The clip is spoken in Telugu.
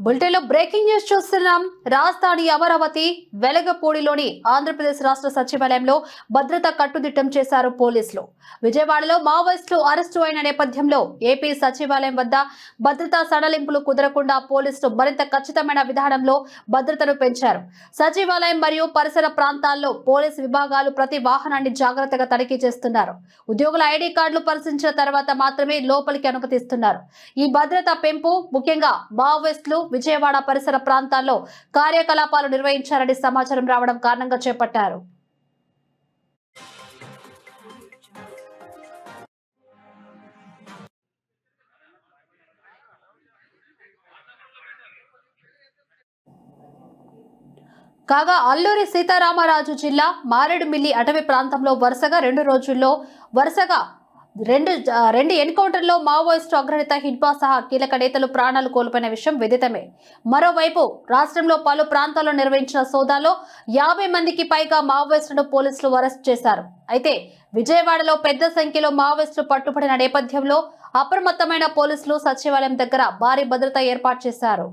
బులెటిన్లో బ్రేకింగ్ న్యూస్ చూస్తున్నాం. రాజధాని అమరావతి వెలగపూడిలోని ఆంధ్రప్రదేశ్ రాష్ట్ర సచివాలయంలో భద్రత కట్టుదిట్టం చేశారు పోలీసులు. విజయవాడలో మావోయిస్టులు అరెస్టు అయిన నేపథ్యంలో ఏపీ సచివాలయం వద్ద భద్రతా సడలింపులు కుదరకుండా పోలీసులు మరింత ఖచ్చితమైన విధానంలో భద్రతను పెంచారు. సచివాలయం మరియు పరిసర ప్రాంతాల్లో పోలీసు విభాగాలు ప్రతి వాహనాన్ని జాగ్రత్తగా తనిఖీ చేస్తున్నారు. ఉద్యోగుల ఐడి కార్డులు పరిశీలించిన తర్వాత మాత్రమే లోపలికి అనుమతిస్తున్నారు. ఈ భద్రత పెంపు ముఖ్యంగా మావోయిస్టులు విజయవాడ పరిసర ప్రాంతాల్లో కార్యకలాపాలు నిర్వహించారని సమాచారం రావడం కారణంగా చేపట్టారు. కాగా అల్లూరి సీతారామరాజు జిల్లా మారేడుమిల్లి అటవీ ప్రాంతంలో వరుసగా రెండు రోజుల్లో వరుసగా రెండు రెండు ఎన్కౌంటర్లో మావోయిస్టు అగ్రనేత హిడ్బా సహా కీలక నేతలు ప్రాణాలు కోల్పోయిన విషయం విదితమే. మరోవైపు రాష్ట్రంలో పలు ప్రాంతాల్లో నిర్వహించిన సోదాలో యాభై మందికి పైగా మావోయిస్టులను పోలీసులు అరెస్ట్ చేశారు. అయితే విజయవాడలో పెద్ద సంఖ్యలో మావోయిస్టులు పట్టుబడిన నేపథ్యంలో అప్రమత్తమైన పోలీసులు సచివాలయం దగ్గర భారీ భద్రత ఏర్పాటు చేశారు.